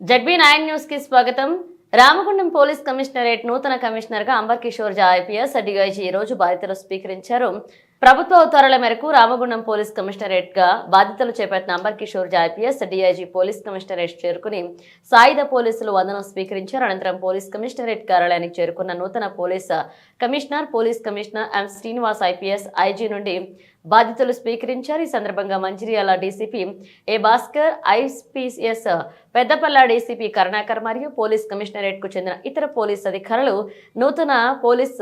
ZB nine న్యూస్కి స్వాగతం. Ramagundam police commissionerate నూతన కమిషనర్గా amber Kishore Jha IPS DIG ఈ రోజు బాధ్యతలు స్వీకరించారు. ప్రభుత్వ ఉత్తర్వుల మేరకు రామగుండం పోలీస్ కమిషనరేట్గా బాధ్యతలు చేపట్టిన Amber Kishore Jha IPS DIG police commissionerate చేరుకుని సాయుధ పోలీసులు వందనం స్వీకరించారు. అనంతరం పోలీస్ కమిషనరేట్ కార్యాలయానికి చేరుకున్న నూతన police commissioner police commissioner M Srinivas IPS IG నుండి బాధ్యతలు స్వీకరించారు. ఈ సందర్భంగా Mancherial DCP A Bhaskar IPS Peddapalli DCP Karunakar మరియు పోలీస్ కమిషనరేట్కు చెందిన ఇతర పోలీస్ అధికారులు నూతన పోలీస్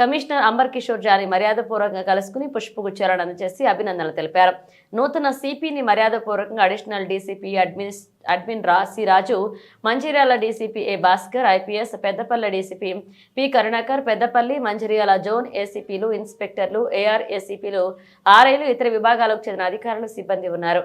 కమిషనర్ అంబర్ కిషోర్ జాని మర్యాదపూర్వకంగా కలుసుకుని పుష్పగుచ్చాలను అందజేసి అభినందనలు తెలిపారు. నూతన సిపిని మర్యాదపూర్వకంగా అడిషనల్ డీసీపీ అడ్మినిస్ అడ్మిన్ రా C Raju Mancherial DCP A Bhaskar IPS Peddapalli DCP P Karunakar Peddapalli Mancherial zone ఏసీపీలు ఇన్స్పెక్టర్లు ఏఆర్ ఏసీపీలు ఆర్ఐలు ఇతర విభాగాలకు చెందిన అధికారులు సిబ్బంది ఉన్నారు.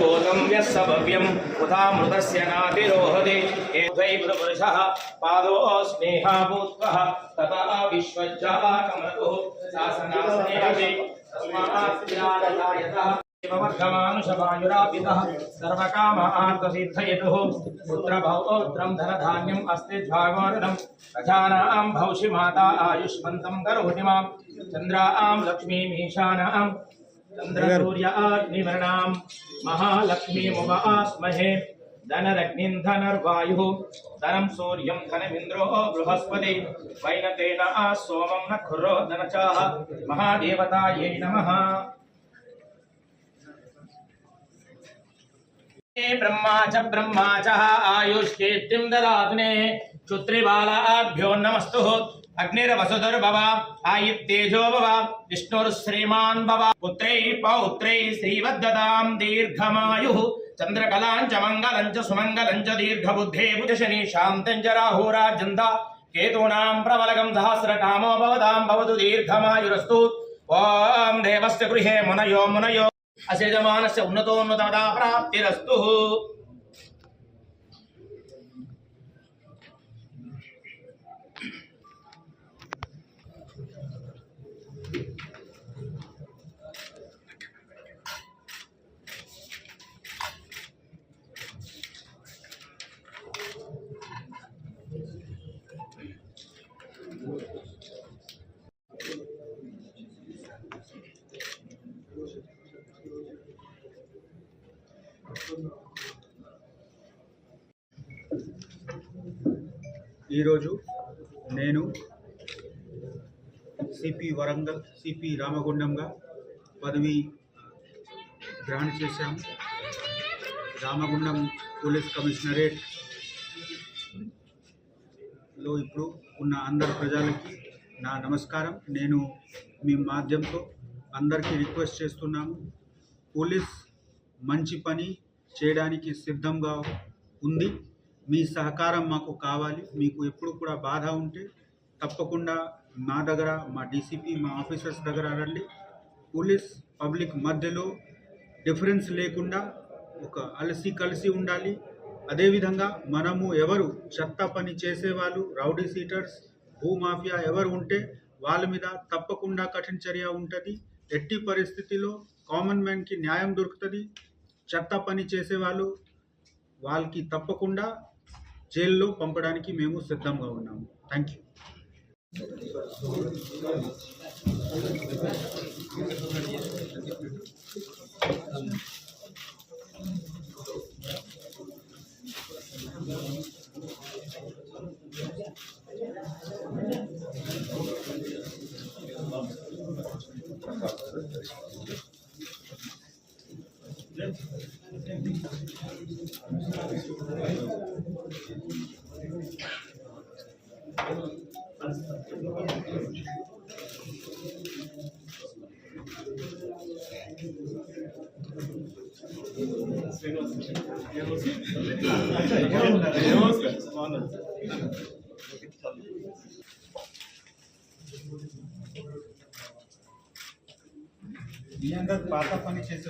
बोधं व्यस्सभव्यम् उदामृतस्य नातिरोहते एवैवृषः पादोऽस्नेहाभूत्वः तथा विश्वज्जाकमतुः शासनास्नेहते तस्मात् वर्गमानुषवायुरापितः सर्वकामार्थसिद्धयतुः पुत्रभौत्रं धनधान्यम् अस्ति ज्वागोरणम् रथानां भौषि माता करोति चन्द्रसूर्याग्निवर्णां महालक्ष्मीमुपास्महे धनरग्निं धनर्वायुः धनं सूर्यं धनमिन्द्रो बृहस्पति वैनतेन सोमं न खुरो धनचाः महादेवतायै नमः। ब्रह्मा च ब्रह्मा च, आयुष्कीर्तिं क्षुत्रिबालाभ्यो नमस्तुः। अग्निर्वसुधुर भव आयुक्तेजो भव, विष्णुर्श्रीमान् भव। पुत्रैः पौत्रैः श्रीवद्दतां दीर्घमायुः, चन्द्रकलाञ्च मङ्गलञ्च सुमङ्गलञ्च दीर्घबुद्धे बुधशनि शान्तञ्च राहोराजन्द केतूनां प्रबलगं सहस्रकामो भवतां भवतु दीर्घमायुरस्तु। ॐ देवस्य गृहे मुनयो मुनयो। असेजमानस्य उन्नतोन्नतमदा प्राप्तिरस्तु ఈరోజు నేను సిపి వరంగల్ సిపి రామగుండంగా పదవి గ్రహణ చేశాము. రామగుండం పోలీస్ కమిషనరేట్లో ఇప్పుడు ఉన్న అందరు ప్రజలకి నా నమస్కారం. నేను మీ మాధ్యమంతో అందరికీ రిక్వెస్ట్ చేస్తున్నాము. పోలీస్ మంచి పని చేయడానికి సిద్ధంగా ఉంది. మీ సహకారం మాకు కావాలి. మీకు ఎప్పుడు కూడా బాధ ఉంటే తప్పకుండా మా దగ్గర మా డీసీపీ మా ఆఫీసర్స్ దగ్గర రండి. పోలీస్ పబ్లిక్ మధ్యలో డిఫరెన్స్ లేకుండా ఒక అలసి కలిసి ఉండాలి. అదేవిధంగా మనము ఎవరు చెత్త పని చేసేవాళ్ళు రౌడీ సీటర్స్ భూమాఫియా ఎవరు ఉంటే వాళ్ళ మీద తప్పకుండా కఠిన చర్య ఉంటుంది. ఎట్టి పరిస్థితిలో కామన్ మ్యాన్కి న్యాయం దొరుకుతుంది. చెత్త పని చేసేవాళ్ళు వాళ్ళకి తప్పకుండా జైల్లో పంపడానికి మేము సిద్ధంగా ఉన్నాము థ్యాంక్ యూ మీ అందరు పాత పని చేసే